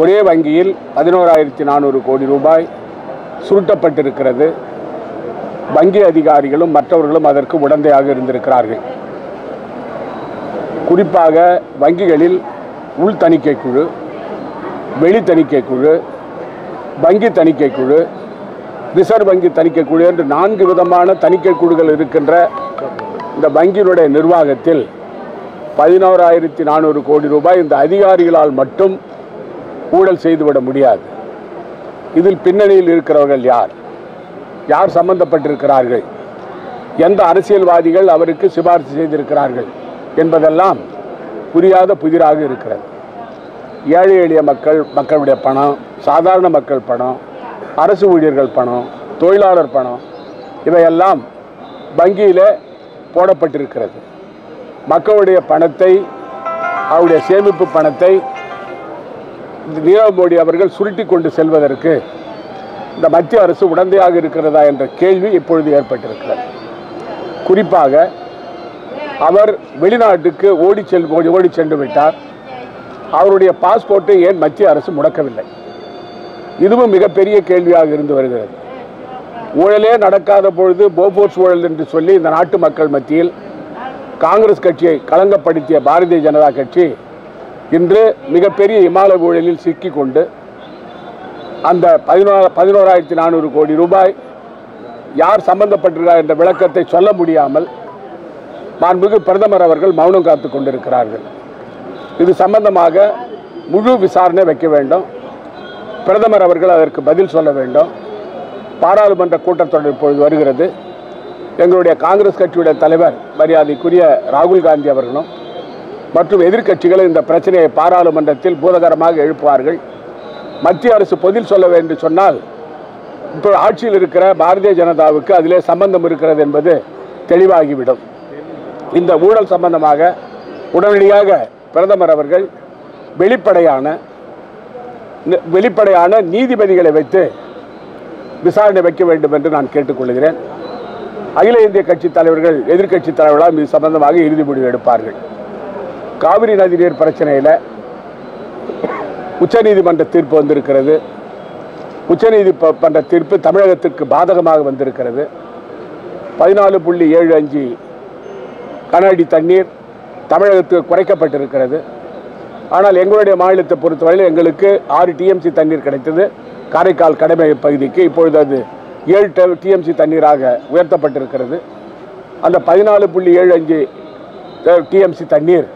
ஒரே வங்கியில் பதினோராயிரத்தி நானூறு கோடி ரூபாய் சுருட்டப்பட்டிருக்கிறது. வங்கி அதிகாரிகளும் மற்றவர்களும் அதற்கு உடந்தையாக இருந்திருக்கிறார்கள். குறிப்பாக வங்கிகளில் உள் தணிக்கை குழு வெளி தணிக்கை குழு வங்கி தணிக்கை குழு ரிசர்வ் வங்கி தணிக்கை குழு என்று நான்கு விதமான தணிக்கை குழுகள் இருக்கின்ற இந்த வங்கியினுடைய நிர்வாகத்தில் பதினோராயிரத்தி நானூறு கோடி ரூபாய் இந்த அதிகாரிகளால் மட்டும் ஊழல் செய்துவிட முடியாது. இதில் பின்னணியில் இருக்கிறவர்கள் யார்? யார் சம்பந்தப்பட்டிருக்கிறார்கள்? எந்த அரசியல்வாதிகள் அவருக்கு சிபாரிசு செய்திருக்கிறார்கள் என்பதெல்லாம் புரியாத புதிராக இருக்கிறது. ஏழை எளிய மக்கள் மக்களுடைய பணம் சாதாரண மக்கள் பணம் அரசு ஊழியர்கள் பணம் தொழிலாளர் பணம் இவையெல்லாம் வங்கியில் போடப்பட்டிருக்கிறது. மக்களுடைய பணத்தை அவருடைய சேமிப்பு பணத்தை நீரவ் மோடி அவர்கள் சுருட்டி கொண்டு செல்வதற்கு இந்த மத்திய அரசு உடந்தையாக இருக்கிறதா என்ற கேள்வி இப்பொழுது ஏற்பட்டிருக்கிறது. குறிப்பாக அவர் வெளிநாட்டுக்கு ஓடி செல் ஓடி சென்று விட்டார். அவருடைய பாஸ்போர்ட்டை ஏன் மத்திய அரசு முடக்கவில்லை? இதுவும் மிகப்பெரிய கேள்வியாக இருந்து வருகிறது. ஊழலே நடக்காத பொழுது போபோர்ஸ் ஊழல் என்று சொல்லி இந்த நாட்டு மக்கள் மத்தியில் காங்கிரஸ் கட்சியை களங்கப்படுத்திய பாரதிய ஜனதா கட்சி இன்று மிகப்பெரிய இமாலய ஊழலில் சிக்கிக்கொண்டு அந்த பதினோரா பதினோராயிரத்தி நானூறு கோடி ரூபாய் யார் சம்பந்தப்பட்டிருக்கிறார் என்ற விளக்கத்தை சொல்ல முடியாமல் மாண்புமிகு பிரதமர் அவர்கள் மௌனம் காத்து கொண்டிருக்கிறார்கள். இது சம்பந்தமாக முழு விசாரணை வைக்க வேண்டும். பிரதமர் அவர்கள் அதற்கு பதில் சொல்ல வேண்டும். பாராளுமன்ற கூட்டத்தொடர் இப்பொழுது வருகிறது. எங்களுடைய காங்கிரஸ் கட்சியுடைய தலைவர் மரியாதைக்குரிய ராகுல் காந்தி அவர்களும் மற்றும் எதிர்க்கட்சிகள் இந்த பிரச்சனையை பாராளுமன்றத்தில் பூதகரமாக எழுப்புவார்கள். மத்திய அரசு பதில் சொல்ல வேண்டும் சொன்னால் இப்போ ஆட்சியில் இருக்கிற பாரதிய ஜனதாவுக்கு அதிலே சம்பந்தம் இருக்கிறது என்பது தெளிவாகிவிடும். இந்த ஊழல் சம்பந்தமாக உடனடியாக பிரதமர் அவர்கள் வெளிப்படையான வெளிப்படையான நீதிபதிகளை வைத்து விசாரணை வைக்க வேண்டும் என்று நான் கேட்டுக்கொள்கிறேன். அகில இந்திய கட்சி தலைவர்கள் எதிர்க்கட்சி தலைவர்களால் இது சம்பந்தமாக இறுதி முடிவு எடுப்பார்கள். காவிரி நதி நீர் பிரச்சனையில் உச்சநீதிமன்ற தீர்ப்பு வந்திருக்கிறது. உச்சநீதிமன்ற தீர்ப்பு தமிழகத்திற்கு பாதகமாக வந்திருக்கிறது. பதினாலு புள்ளி ஏழு அஞ்சு கனஅடி தண்ணீர் தமிழகத்துக்கு குறைக்கப்பட்டிருக்கிறது. ஆனால் எங்களுடைய மாநிலத்தை பொறுத்தவரையில் எங்களுக்கு ஆறு டிஎம்சி தண்ணீர் கிடைத்தது. காரைக்கால் கடமை பகுதிக்கு இப்பொழுது அது ஏழு டிஎம்சி தண்ணீராக உயர்த்தப்பட்டிருக்கிறது. அந்த பதினாலு புள்ளி ஏழு அஞ்சு டிஎம்சி தண்ணீர்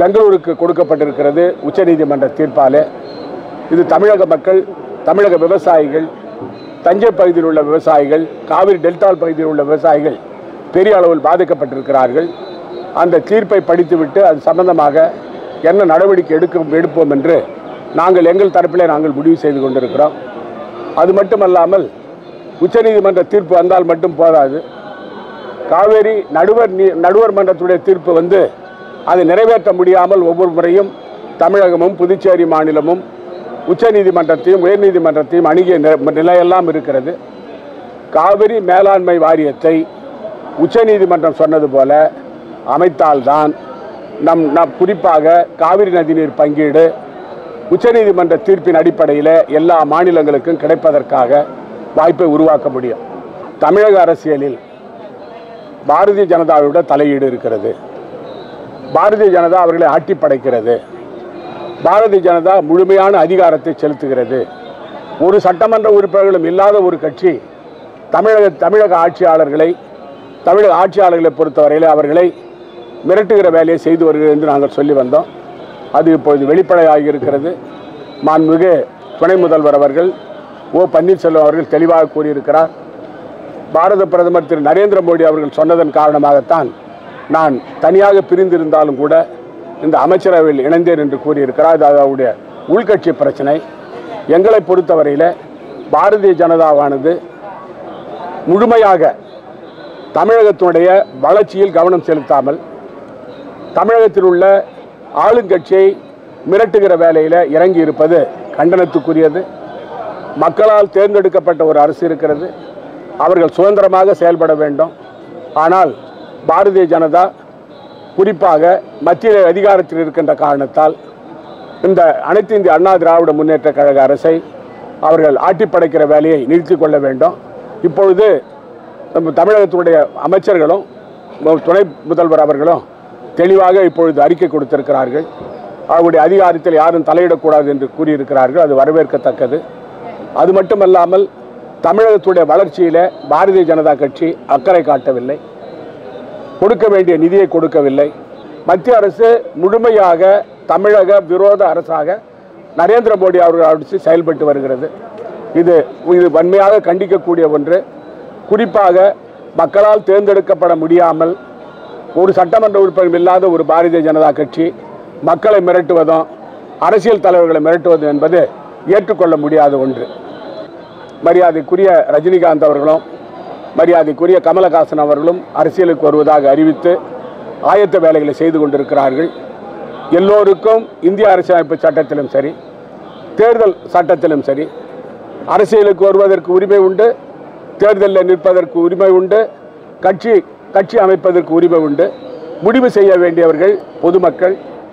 பெங்களூருக்கு கொடுக்கப்பட்டிருக்கிறது உச்சநீதிமன்ற தீர்ப்பாலே. இது தமிழக மக்கள் தமிழக விவசாயிகள் தஞ்சை பகுதியில் உள்ள விவசாயிகள் காவிரி டெல்டா பகுதியில் உள்ள விவசாயிகள் பெரிய அளவில் பாதிக்கப்பட்டிருக்கிறார்கள். அந்த தீர்ப்பை படித்துவிட்டு அது சம்பந்தமாக என்ன நடவடிக்கை எடுக்க எடுப்போம் என்று நாங்கள் எங்கள் தரப்பிலே நாங்கள் முடிவு செய்து கொண்டிருக்கிறோம். அது மட்டுமல்லாமல் உச்சநீதிமன்ற தீர்ப்பு வந்தால் மட்டும் போதாது. காவேரி நடுவர் நீ நடுவர் மன்றத்துடைய தீர்ப்பு வந்து அதை நிறைவேற்ற முடியாமல் ஒவ்வொரு முறையும் தமிழகமும் புதுச்சேரி மாநிலமும் உச்சநீதிமன்றத்தையும் உயர்நீதிமன்றத்தையும் அணுகிய நிலையெல்லாம் இருக்கிறது. காவிரி மேலாண்மை வாரியத்தை உச்சநீதிமன்றம் சொன்னது போல அமைத்தால்தான் நம் நம் குறிப்பாக காவிரி நதிநீர் பங்கீடு உச்சநீதிமன்ற தீர்ப்பின் அடிப்படையில் எல்லா மாநிலங்களுக்கும் கிடைப்பதற்காக வாய்ப்பை உருவாக்க முடியும். தமிழக அரசியலில் பாரதிய ஜனதாவோட தலையீடு இருக்கிறது. பாரதிய ஜனதா அவர்களை ஆட்டி படைக்கிறது. பாரதிய ஜனதா முழுமையான அதிகாரத்தை செலுத்துகிறது. ஒரு சட்டமன்ற உறுப்பினர்களும் இல்லாத ஒரு கட்சி தமிழக தமிழக ஆட்சியாளர்களை தமிழக ஆட்சியாளர்களை பொறுத்தவரையில் அவர்களை மிரட்டுகிற வேலையை செய்து வருகிறது என்று நாங்கள் சொல்லி வந்தோம். அது இப்பொழுது வெளிப்படையாக இருக்கிறது. மாண்புமிகு துணை முதல்வர் அவர்கள் ஓ. பன்னீர்செல்வம் அவர்கள் தெளிவாக கூறியிருக்கிறார். பாரத பிரதமர் திரு. நரேந்திர மோடி அவர்கள் சொன்னதன் காரணமாகத்தான் நான் தனியாக பிரிந்திருந்தாலும் கூட இந்த அமைச்சரவையில் இணைந்தேன் என்று கூறியிருக்கிறார். அது அவருடைய உள்கட்சி பிரச்சனை. எங்களை பொறுத்தவரையில் பாரதிய ஜனதாவானது முழுமையாக தமிழகத்தினுடைய வளர்ச்சியில் கவனம் செலுத்தாமல் தமிழகத்தில் உள்ள ஆளுங்கட்சியை மிரட்டுகிற வேலையில் இறங்கி இருப்பது கண்டனத்துக்குரியது. மக்களால் தேர்ந்தெடுக்கப்பட்ட ஒரு அரசு இருக்கிறது. அவர்கள் சுதந்திரமாக செயல்பட வேண்டும். ஆனால் பாரதிய ஜனதா குறிப்பாக மத்திய அதிகாரத்தில் இருக்கின்ற காரணத்தால் இந்த அனைத்து இந்திய அண்ணா திராவிட முன்னேற்ற கழக அரசை அவர்கள் ஆட்டிப்படைக்கிற வேலையை நிறுத்தி கொள்ள வேண்டும். இப்பொழுது நம்ம தமிழகத்துடைய அமைச்சர்களும் துணை முதல்வர் அவர்களும் தெளிவாக இப்பொழுது அறிக்கை கொடுத்திருக்கிறார்கள். அவருடைய அதிகாரத்தில் யாரும் தலையிடக்கூடாது என்று கூறியிருக்கிறார்கள். அது வரவேற்கத்தக்கது. அது மட்டுமல்லாமல் தமிழகத்துடைய வளர்ச்சியில் பாரதிய ஜனதா கட்சி அக்கறை காட்டவில்லை. கொடுக்க வேண்டிய நிதியை கொடுக்கவில்லை. மத்திய அரசு முழுமையாக தமிழக விரோத அரசாக நரேந்திர மோடி அவர்கள் அரசு செயல்பட்டு வருகிறது. இது இது வன்மையாக கண்டிக்கக்கூடிய ஒன்று. குறிப்பாக மக்களால் தேர்ந்தெடுக்கப்பட முடியாமல் ஒரு சட்டமன்ற உறுப்பினர் இல்லாத ஒரு பாரதிய ஜனதா கட்சி மக்களை மிரட்டுவதும் அரசியல் தலைவர்களை மிரட்டுவதும் என்பது ஏற்றுக்கொள்ள முடியாத ஒன்று. மரியாதைக்குரிய ரஜினிகாந்த் அவர்களும் மரியாதைக்குரிய கமலஹாசன் அவர்களும் அரசியலுக்கு வருவதாக அறிவித்து ஆயத்த வேலைகளை செய்து கொண்டிருக்கிறார்கள். எல்லோருக்கும் இந்திய அரசியலமைப்பு சட்டத்திலும் சரி தேர்தல் சட்டத்திலும் சரி அரசியலுக்கு வருவதற்கு உரிமை உண்டு தேர்தலில் நிற்பதற்கு உரிமை உண்டு கட்சி கட்சி அமைப்பதற்கு உரிமை உண்டு. முடிவு செய்ய வேண்டியவர்கள் பொதுமக்கள்